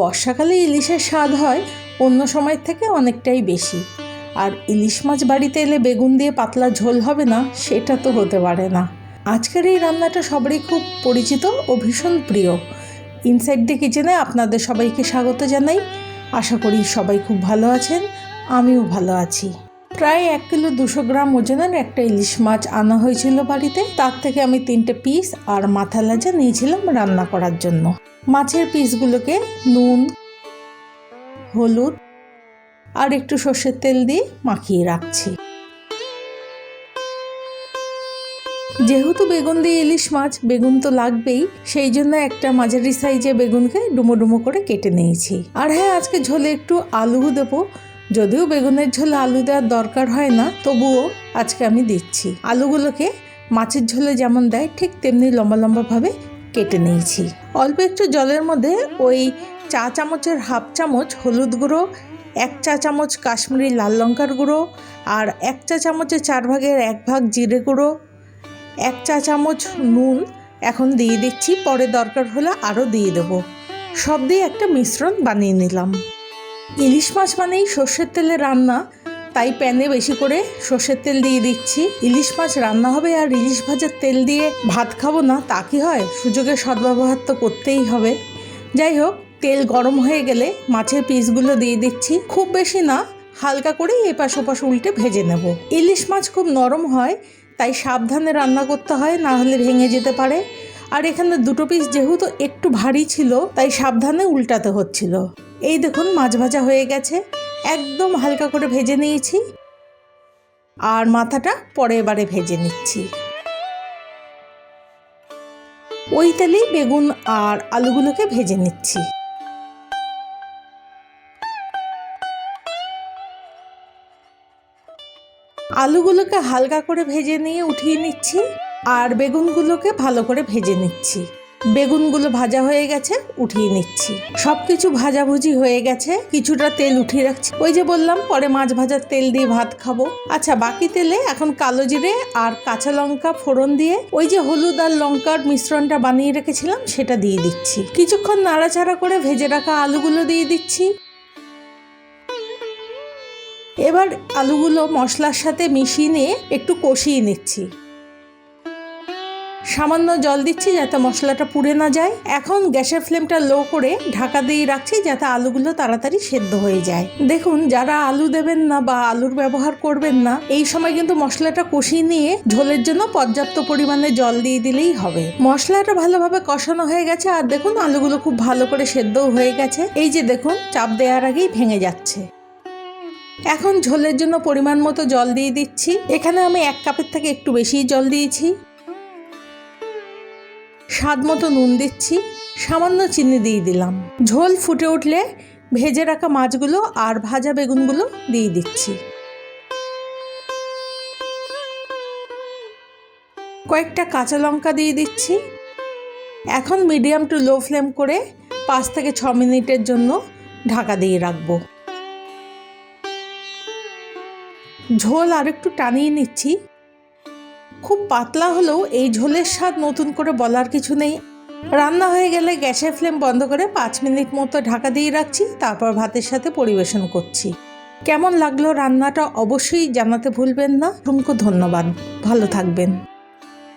বর্ষাকালে ইলিশের স্বাদ হয় অন্য সময়ের থেকে অনেকটাই বেশি। আর ইলিশ মাছ বাড়িতে এলে বেগুন দিয়ে পাতলা ঝোল হবে না, সেটা তো হতে পারে না। আজকের এই রান্নাটা সবারই খুব পরিচিত ও ভীষণ প্রিয়। ইনসাইড দি কিচেনে আপনাদের সবাইকে স্বাগত জানাই। আশা করি সবাই খুব ভালো আছেন, আমিও ভালো আছি। প্রায় এক কিলো দুশো গ্রাম ওজনের একটা ইলিশ মাছ আনা হয়েছিল বাড়িতে। তার থেকে আমি তিনটে পিস আর মাথা লাজা নিয়েছিলাম রান্না করার জন্য। মাছের পিসগুলোকে নুন, হলুদ আর একটু সর্ষের তেল দিয়ে মাখিয়ে রাখছি। যেহেতু বেগুন দিয়ে ইলিশ মাছ, বেগুন তো লাগবেই, সেই জন্য একটা মাঝারি সাইজে বেগুনকে ডুমো ডুমো করে কেটে নিয়েছি। আর হ্যাঁ আজকে ঝোলে একটু আলু দেবো। যদিও বেগুনের ঝোলে আলু দেওয়ার দরকার হয় না, তবুও আজকে আমি দিচ্ছি। আলুগুলোকে মাছের ঝোলে যেমন দেয়, ঠিক তেমনি লম্বা লম্বাভাবে কেটে নিয়েছি। অল্প একটু জলের মধ্যে ওই চা চামচের হাফ চামচ হলুদ গুঁড়ো, এক চা চামচ কাশ্মীরি লাল লঙ্কার গুঁড়ো আর এক চা চামচের চার ভাগের এক ভাগ জিরে গুঁড়ো, এক চা চামচ নুন এখন দিয়ে দিচ্ছি, পরে দরকার হলে আরও দিয়ে দেবো। সব দিয়ে একটা মিশ্রণ বানিয়ে নিলাম। ইলিশ মাছ মানেই সর্ষের তেলে রান্না, তাই প্যানে বেশি করে সর্ষের তেল দিয়ে দিচ্ছি। ইলিশ মাছ রান্না হবে আর ইলিশ ভাজার তেল দিয়ে ভাত খাব না, তা কি হয়? সুযোগের সদ্ব্যবহার তো করতেই হবে। যাই হোক, তেল গরম হয়ে গেলে মাছের পিসগুলো দিয়ে দিচ্ছি। খুব বেশি না, হালকা করেই এপাশ ওপাশ উল্টে ভেজে নেব। ইলিশ মাছ খুব নরম হয়, তাই সাবধানে রান্না করতে হয়, না হলে ভেঙে যেতে পারে। আর এখানে দুটো পিস যেহেতু একটু ভারী ছিল, তাই সাবধানে উল্টাতে হচ্ছিল। এই দেখুন, মাছ ভাজা হয়ে গেছে। একদম হালকা করে ভেজে নিয়েছি। আর মাথাটা পরে এবারে ভেজে নিচ্ছি। ওই তেলেই বেগুন আর আলুগুলোকে ভেজে নিচ্ছি। আলুগুলোকে হালকা করে ভেজে নিয়ে উঠিয়ে নিচ্ছি। আর বেগুনগুলোকে ভালো করে ভেজে নিচ্ছি। বেগুনগুলো ভাজা হয়ে গেছে, উঠিয়ে নিচ্ছি। সব কিছু ভাজাভুজি হয়ে গেছে, কিছুটা তেল উঠিয়ে রাখছি। ওই যে বললাম, পরে মাছ ভাজার তেল দিয়ে ভাত খাব। আচ্ছা বাকি তেলে এখন কালো জিরে আর কাঁচা লঙ্কা ফোড়ন দিয়ে ওই যে হলুদ আর লঙ্কার মিশ্রণটা বানিয়ে রেখেছিলাম, সেটা দিয়ে দিচ্ছি। কিছুক্ষণ নাড়াচাড়া করে ভেজে রাখা আলুগুলো দিয়ে দিচ্ছি। এবার আলুগুলো মশলার সাথে মিশিয়ে নিয়ে একটু কষিয়ে নিচ্ছি। সামান্য জল দিচ্ছি যাতে মশলাটা পুড়ে না যায়। এখন গ্যাসের ফ্লেমটা লো করে ঢাকা দিয়ে রাখছি যাতে আলুগুলো তাড়াতাড়ি সেদ্ধ হয়ে যায়। দেখুন, যারা আলু দেবেন না বা আলুর ব্যবহার করবেন না, এই সময় কিন্তু মশলাটা কষিয়ে নিয়ে ঝোলের জন্য পর্যাপ্ত পরিমাণে জল দিয়ে দিলেই হবে। মশলাটা ভালোভাবে কষানো হয়ে গেছে আর দেখুন, আলুগুলো খুব ভালো করে সেদ্ধও হয়ে গেছে। এই যে দেখুন, চাপ দেওয়ার আগেই ভেঙে যাচ্ছে। এখন ঝোলের জন্য পরিমাণ মতো জল দিয়ে দিচ্ছি। এখানে আমি এক কাপের থেকে একটু বেশি জল দিয়েছি। স্বাদ মতো নুন দিচ্ছি, সামান্য চিনি দিয়ে দিলাম। ঝোল ফুটে উঠলে ভেজে রাখা মাছগুলো আর ভাজা বেগুনগুলো দিয়ে দিচ্ছি। কয়েকটা কাঁচা লঙ্কা দিয়ে দিচ্ছি। এখন মিডিয়াম টু লো ফ্লেম করে পাঁচ থেকে ছ মিনিটের জন্য ঢাকা দিয়ে রাখব। ঝোল আর একটু টানিয়ে নিচ্ছি। খুব পাতলা হলেও এই ঝোলের স্বাদ নতুন করে বলার কিছু নেই। রান্না হয়ে গেলে গ্যাসের ফ্লেম বন্ধ করে পাঁচ মিনিট মতো ঢাকা দিয়ে রাখছি, তারপর ভাতের সাথে পরিবেশন করছি। কেমন লাগল রান্নাটা অবশ্যই জানাতে ভুলবেন না। অসংখ্য ধন্যবাদ। ভালো থাকবেন।